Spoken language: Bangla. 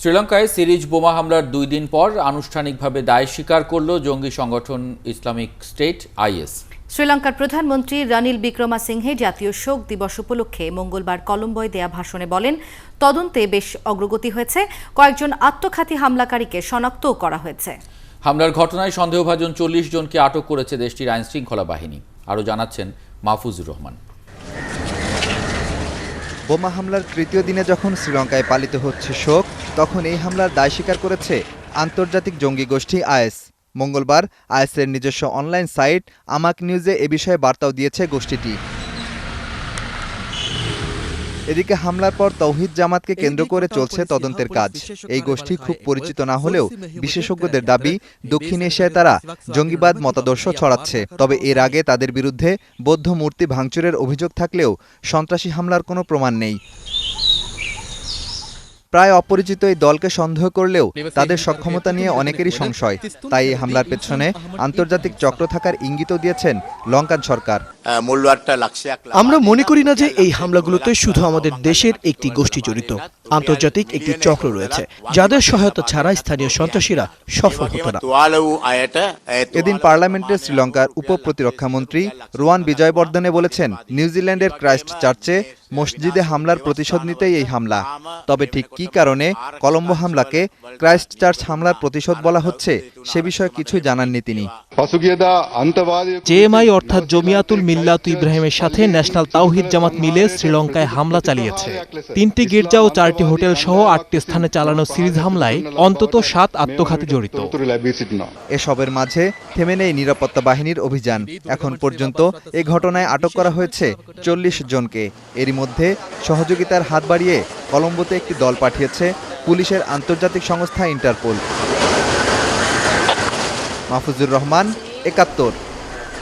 শ্রীলঙ্কায় সিরিজ বোমা হামলার দুই দিন পর আনুষ্ঠানিকভাবে দায় স্বীকার করল জঙ্গি সংগঠন ইসলামিক স্টেট আইএস। শ্রীলঙ্কার প্রধানমন্ত্রী রনিল বিক্রমাসিংহে জাতীয় শোক দিবস উপলক্ষে মঙ্গলবার কলম্বোয় দেয়া ভাষণে বলেন তদন্তে বেশ অগ্রগতি হয়েছে। কয়েকজন আত্মঘাতী হামলাকারীকে শনাক্তও করা হয়েছে। হামলার ঘটনায় সন্দেহভাজন চল্লিশ জনকে আটক করেছে দেশটির আইন শৃঙ্খলা বাহিনী। আরও জানাচ্ছেন মাহফুজুর রহমান। বোমা হামলার তৃতীয় দিনে যখন শ্রীলঙ্কায় পালিত হচ্ছে শোক, তখন এই হামলার দায় স্বীকার করেছে আন্তর্জাতিক জঙ্গি গোষ্ঠী আইএস। মঙ্গলবার আয়েসের নিজস্ব অনলাইন সাইট আমাক নিউজে এ বিষয়ে বার্তাও দিয়েছে গোষ্ঠীটি। এদিকে হামলার পর তৌহিদ জামাতকে কেন্দ্র করে চলছে তদন্তের কাজ। এই গোষ্ঠী খুব পরিচিত না হলেও বিশেষজ্ঞদের দাবি দক্ষিণ এশিয়ায় তারা জঙ্গিবাদ মতাদর্শ ছড়াচ্ছে। তবে এর আগে তাদের বিরুদ্ধে বৌদ্ধ মূর্তি ভাঙচুরের অভিযোগ থাকলেও সন্ত্রাসী হামলার কোনো প্রমাণ নেই। প্রায় অপরিচিত এই দলকে সন্দেহ করলেও তাদের সক্ষমতা নিয়ে অনেকেরই সংশয়। তাই এই হামলার পেছনে আন্তর্জাতিক চক্র থাকার ইঙ্গিত দিয়েছেন লঙ্কান সরকার। আমরা মনে করি না যে এই হামলাগুলোতে শুধু আমাদের দেশের একটি গোষ্ঠী জড়িত। আন্তর্জাতিক একটি চক্র রয়েছে যাদের সহায়তা ছাড়া স্থানীয় সন্ত্রাসীরা সফল হতো না। এদিন পার্লামেন্টের শ্রীলঙ্কার উপ প্রতিরক্ষা মন্ত্রী রোয়ান বিজয়বর্ধনে বলেছেন নিউজিল্যান্ডের ক্রাইস্ট চার্চে মসজিদে হামলার প্রতিশোধ নিতেই এই হামলা। তবে ঠিক কি কারণে কলম্বো হামলাকে ক্রাইস্ট চার্চ হামলার প্রতিশোধ বলা হচ্ছে সে বিষয়ে কিছুই জানাননি তিনি। জেএমআই অর্থাৎ জমিয়াতুল মিল্লাত ইব্রাহিমের সাথে ন্যাশনাল তাওহিদ জামাত মিলে শ্রীলঙ্কায় হামলা চালিয়েছে। তিনটি গির্জা ও চারটি হোটেল সহ আটটি স্থানে চালানো সিরিজ হামলায় অন্তত সাত আত্মঘাতী জড়িত। এসবের মাঝে থেমে নেই নিরাপত্তা বাহিনীর অভিযান। এখন পর্যন্ত এ ঘটনায় আটক করা হয়েছে চল্লিশ জনকে। এরই মধ্যে সহযোগিতার হাত বাড়িয়ে কলম্বোতে একটি দল পাঠিয়েছে পুলিশের আন্তর্জাতিক সংস্থা ইন্টারপোল। মাহফুজুর রহমান, একাত্তর।